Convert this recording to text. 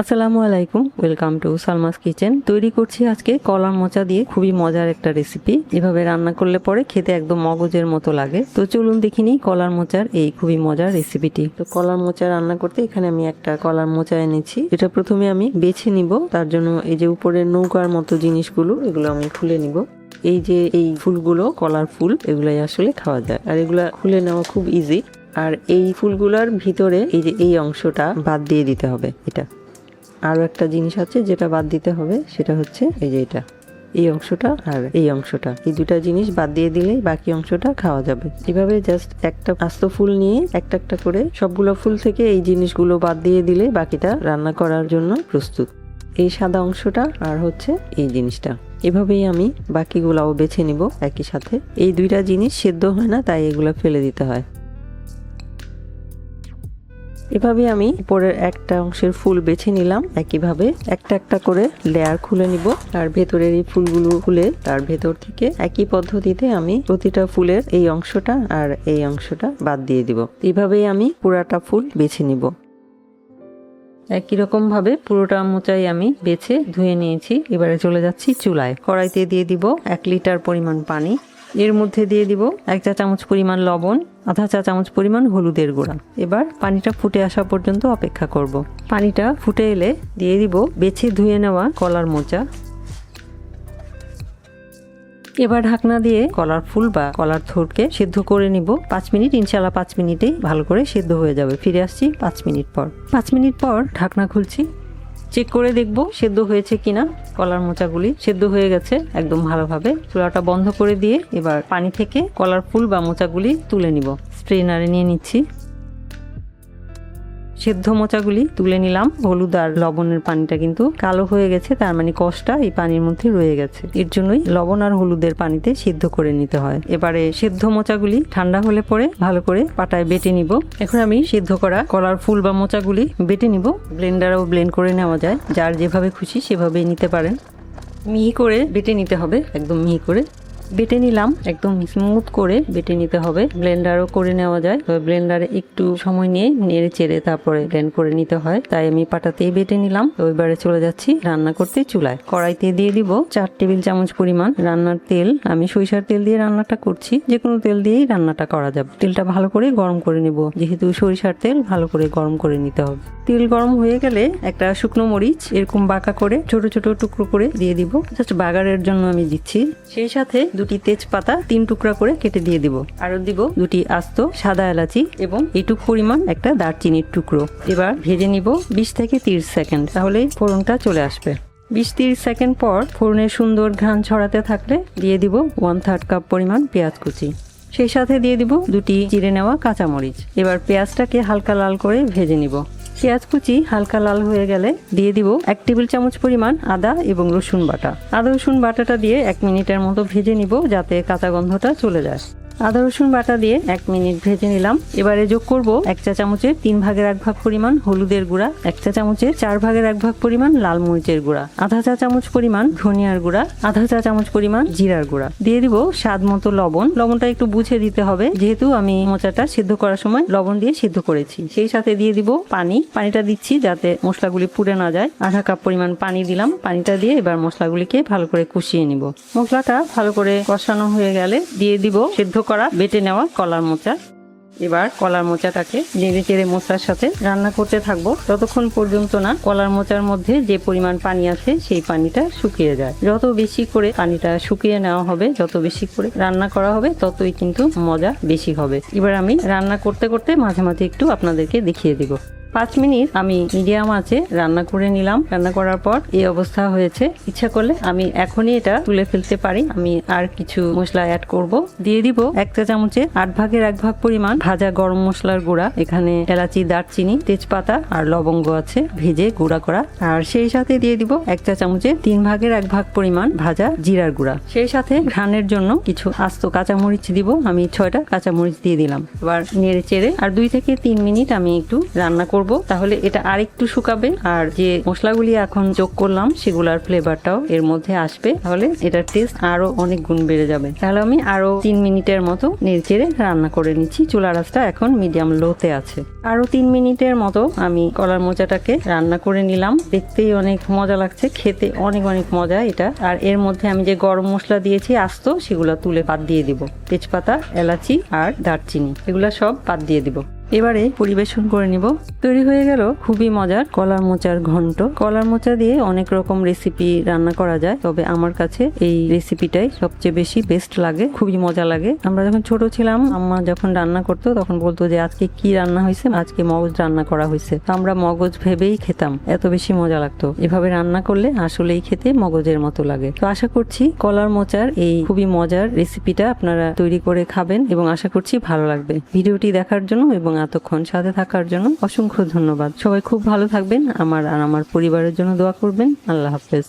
আসসালামু আলাইকুম welcome to Salma's kitchen. তৈরি করছি আজকে কলার মোচা দিয়ে খুবই মজার একটা রেসিপি এভাবে রান্না করলে পরে খেতে একদম মগজের মতো লাগে। তো চলুন দেখিনি কলার মোচার এই খুবই মজার রেসিপিটি তো কলার মোচা রান্না করতে এখানে আমি একটা কলার মোচা এনেছি। এটা প্রথমে আমি বেছে নিব। তার জন্য এই যে উপরের নৌকার মতো জিনিসগুলো, এগুলো আমি খুলে নিব। এই যে এই ফুলগুলো, কলার ফুল, এগুলাই আসলে খাওয়া যায়। আর এগুলা খুলে নেওয়া খুব ইজি আর এই ফুলগুলোর ভিতরে এই যে এই অংশটা বাদ দিয়ে দিতে হবে, এটা। আরও একটা জিনিস আছে যেটা বাদ দিতে হবে, সেটা হচ্ছে এই যে এটা। এই অংশটা আর এই অংশটা। এই দুটা জিনিস বাদ দিয়ে দিলেই বাকি অংশটা খাওয়া যাবে। এভাবে জাস্ট একটা আস্ত ফুল নিয়ে একটা একটা করে সবগুলো ফুল থেকে এই জিনিসগুলো বাদ দিয়ে দিলে বাকিটা রান্না করার জন্য প্রস্তুত। এই সাদা অংশটা আর হচ্ছে এই জিনিসটা। এভাবেই আমি বাকিগুলাও বেছে নিব একই সাথে। এই দুইটা জিনিস সেদ্ধ হয় না, তাই এগুলো ফেলে দিতে হয়। এভাবে আমি উপরের একটা অংশের ফুল বেছে নিলাম। একইভাবে একটা একটা করে লেয়ার খুলে নিব। আর ভেতরের এই ফুলগুলো খুলে তার ভেতর থেকে একই পদ্ধতিতে আমি প্রতিটা ফুলের এই অংশটা আর এই অংশটা বাদ দিয়ে দিব। এইভাবেই আমি পুরাটা ফুল বেছে নিব। একই রকম ভাবে পুরোটা মোচাই আমি বেছে ধুয়ে নিয়েছি। এবারে চলে যাচ্ছি চুলায়। কড়াইতে দিয়ে দিব এক লিটার পরিমাণ পানি। এর মধ্যে দিয়ে দিব এক চা চামচ পরিমাণ লবণ। আধা চা চামচ পরিমাণ হলুদের গুঁড়া। এবার পানিটা ফুটে আসা পর্যন্ত অপেক্ষা করব। পানিটা ফুটে এলে দিয়ে দিব বেছে ধুয়ে নেওয়া কলার মোচা। এবার ঢাকনা দিয়ে কলার ফুল বা কলার থোরকে সেদ্ধ করে নিব। পাঁচ মিনিট ইনশাল্লাহ পাঁচ মিনিটেই ভালো করে সেদ্ধ হয়ে যাবে। ফিরে আসছি পাঁচ মিনিট পর। পাঁচ মিনিট পর ঢাকনা খুলছি। চেক করে দেখব সেদ্ধ হয়েছে কিনা, কলার মোচাগুলি সেদ্ধ হয়ে গেছে একদম ভালোভাবে। চুলাটা বন্ধ করে দিয়ে এবার পানি থেকে কলার ফুল বা মোচাগুলি তুলে নিব। স্ট্রেনারে নিয়ে নিচ্ছি। সেদ্ধ মোচাগুলি তুলে নিলাম। হলুদ আর লবণের পানিটা কিন্তু কালো হয়ে গেছে, তার মানে কষটা এই পানির মধ্যে রয়ে গেছে। এর জন্যই লবণ আর হলুদের পানিতে সিদ্ধ করে নিতে হয়। এবারে সেদ্ধ মোচাগুলি ঠান্ডা হলে পরে ভালো করে পাটায় বেটে নিব। এখন আমি সিদ্ধ করা কলার ফুল বা মোচাগুলি বেটে নিব। ব্লেন্ডারও ব্লেন্ড করে নেওয়া যায়। যার যেভাবে খুশি সেভাবেই নিতে পারেন। মিহি করে বেটে নিতে হবে, একদম মিহি করে। বেটে নিলাম। একদম স্মুথ করে বেটে নিতে হবে। ব্লেন্ডারও করে নেওয়া যায়। তবে ব্লেন্ডারে একটু সময় নিয়ে নেড়ে চেড়ে তারপরে ব্লেন্ড করে নিতে হয়। তাই আমি পাটাতেই বেটে নিলাম। এবারে চলে যাচ্ছি রান্না করতে চুলায়। কড়াইতে দিয়ে দিব চার টেবিল চামচ পরিমাণ রান্নার তেল। আমি সরিষার তেল দিয়ে রান্নাটা করছি। যে কোনো তেল দিয়েই রান্নাটা করা যাবে। তেলটা ভালো করে গরম করে নিব। যেহেতু সরিষার তেল ভালো করে গরম করে নিতে হবে। তেল গরম হয়ে গেলে একটা শুকনো মরিচ, এরকম বাঁকা করে ছোট ছোট টুকরো করে দিয়ে দিব। জাস্ট বাগারের জন্য আমি দিচ্ছি। সেই সাথে দুটি তেজপাতা তিন টুকরা করে কেটে দিয়ে দিব। আরও দিব দুটি আস্ত সাদা এলাচি এবং এইটুক পরিমাণ একটা দারচিনির টুকরো। এবার ভেজে নিব বিশ থেকে তিরিশ সেকেন্ড তাহলেই ফোড়নটা চলে আসবে। বিশ তিরিশ সেকেন্ড পর ফোড়নের সুন্দর ঘ্রাণ ছড়াতে থাকলে দিয়ে দিব ওয়ান থার্ড কাপ পরিমাণ পেঁয়াজ কুচি। সেই সাথে দিয়ে দিব দুটি চিড়ে নেওয়া কাঁচামরিচ। এবার পেঁয়াজটাকে হালকা লাল করে ভেজে নিব। পেঁয়াজ কুচি হালকা লাল হয়ে গেলে দিয়ে দিব এক টেবিল চামচ পরিমাণ আদা এবং রসুন বাটা। আদা রসুন বাটাটা দিয়ে এক মিনিটের মতো ভেজে নিব যাতে কাঁচা গন্ধটা চলে যায়। আদা, রসুন বাটা দিয়ে এক মিনিট ভেজে নিলাম। এবারে যোগ করব এক চা চামচের তিন ভাগের এক ভাগ পরিমাণ হলুদের গুঁড়া, এক চা চামচের চার ভাগের এক ভাগ পরিমাণ লাল মরিচের গুঁড়া, আধা চা চামচ পরিমাণ ধনিয়ার গুঁড়া, আধা চা চামচ পরিমাণ জিরার গুঁড়া। দিয়ে দিব স্বাদ মতো লবণ। লবণটা একটু বুঝে দিতে হবে, যেহেতু আমি মোচাটা সিদ্ধ করার সময় লবণ দিয়ে সিদ্ধ করেছি। সেই সাথে দিয়ে দিব পানি। পানিটা দিচ্ছি যাতে মশলাগুলি পুড়ে না যায়। আধা কাপ পরিমাণ পানি দিলাম। পানিটা দিয়ে এবার মশলাগুলিকে ভালো করে কষিয়ে নিব। মশলাটা ভালো করে কষানো হয়ে গেলে দিয়ে দিব সেদ্ধ করা, বেটে নেওয়া কলার মোচা। এবার কলার মোচাটাকে নেড়ে চেড়ে মোচার সাথে রান্না করতে থাকব। ততক্ষণ পর্যন্ত না কলার মোচার মধ্যে যে পরিমাণ পানি আছে সেই পানিটা শুকিয়ে যায়। যত বেশি করে পানিটা শুকিয়ে নেওয়া হবে, যত বেশি করে রান্না করা হবে, ততই কিন্তু মজা বেশি হবে। এবার আমি রান্না করতে করতে মাঝে মাঝে একটু আপনাদেরকে দেখিয়ে দিব। পাঁচ মিনিট আমি মিডিয়াম আছে, রান্না করে নিলাম। রান্না করার পর এই অবস্থা হয়েছে। ইচ্ছা করলে আমি এখনই এটা তুলে ফেলতে পারি। আমি আর কিছু মশলা অ্যাড করব। দিয়ে দিব এক চা চামচে আট ভাগের এক ভাগ পরিমাণ ভাজা গরম মশলার গুঁড়া। এখানে এলাচি, দারচিনি, তেজপাতা আর লবঙ্গ আছে, ভেজে গুঁড়া করা। আর সেই সাথে দিয়ে দিব এক চা চামচে তিন ভাগের এক ভাগ পরিমাণ ভাজা জিরার গুঁড়া। সেই সাথে ঘ্রাণের জন্য কিছু আস্ত কাঁচামরিচ দিব। আমি ছয়টা কাঁচামরিচ দিয়ে দিলাম। এবার নেড়ে চেড়ে আর দুই থেকে তিন মিনিট আমি একটু রান্না করব। করব, তাহলে এটা আরেকটু শুকাবে। আর যে মশলাগুলি এখন যোগ করলাম, সেগুলার ফ্লেভারটাও এর মধ্যে আসবে। তাহলে এটার টেস্ট আরও অনেক গুণ বেড়ে যাবে। তাহলে আমি আরও তিন মিনিটের মতো নেড়েচেড়ে রান্না করে নিচ্ছি। চুলা রাসটা এখন মিডিয়াম লোতে আছে। আরও তিন মিনিটের মতো আমি কলার মোচাটাকে রান্না করে নিলাম। দেখতেই অনেক মজা লাগছে, খেতে অনেক অনেক মজা এটা। আর এর মধ্যে আমি যে গরম মশলা দিয়েছি, আস্ত, সেগুলো তুলে বাদ দিয়ে দিব। তেজপাতা, এলাচি আর দারচিনি, এগুলো সব বাদ দিয়ে দিব। এবারে পরিবেশন করে নিব। তৈরি হয়ে গেল খুবই মজার কলার মোচার ঘন্ট। কলার মোচা দিয়ে অনেক রকম রেসিপি রান্না করা যায়, তবে আমার কাছে এই রেসিপিটাই সবচেয়ে বেশি বেস্ট লাগে, খুবই মজা লাগে। আমরা যখন ছোট ছিলাম, আম্মা যখন রান্না করতো, তখন বলতো যে, আজকে কি রান্না হয়েছে? আজকে মগজ রান্না করা হয়েছে। তো আমরা মগজ ভেবেই খেতাম, এত বেশি মজা লাগতো। এভাবে রান্না করলে আসলেই খেতে মগজের মতো লাগে। তো আশা করছি কলার মোচার এই খুবই মজার রেসিপিটা আপনারা তৈরি করে খাবেন এবং আশা করছি ভালো লাগবে। ভিডিওটি দেখার জন্য এবং এতক্ষণ সাথে থাকার জন্য অসংখ্য ধন্যবাদ। সবাই খুব ভালো থাকবেন, আমার আর আমার পরিবারের জন্য দোয়া করবেন। আল্লাহ হাফেজ।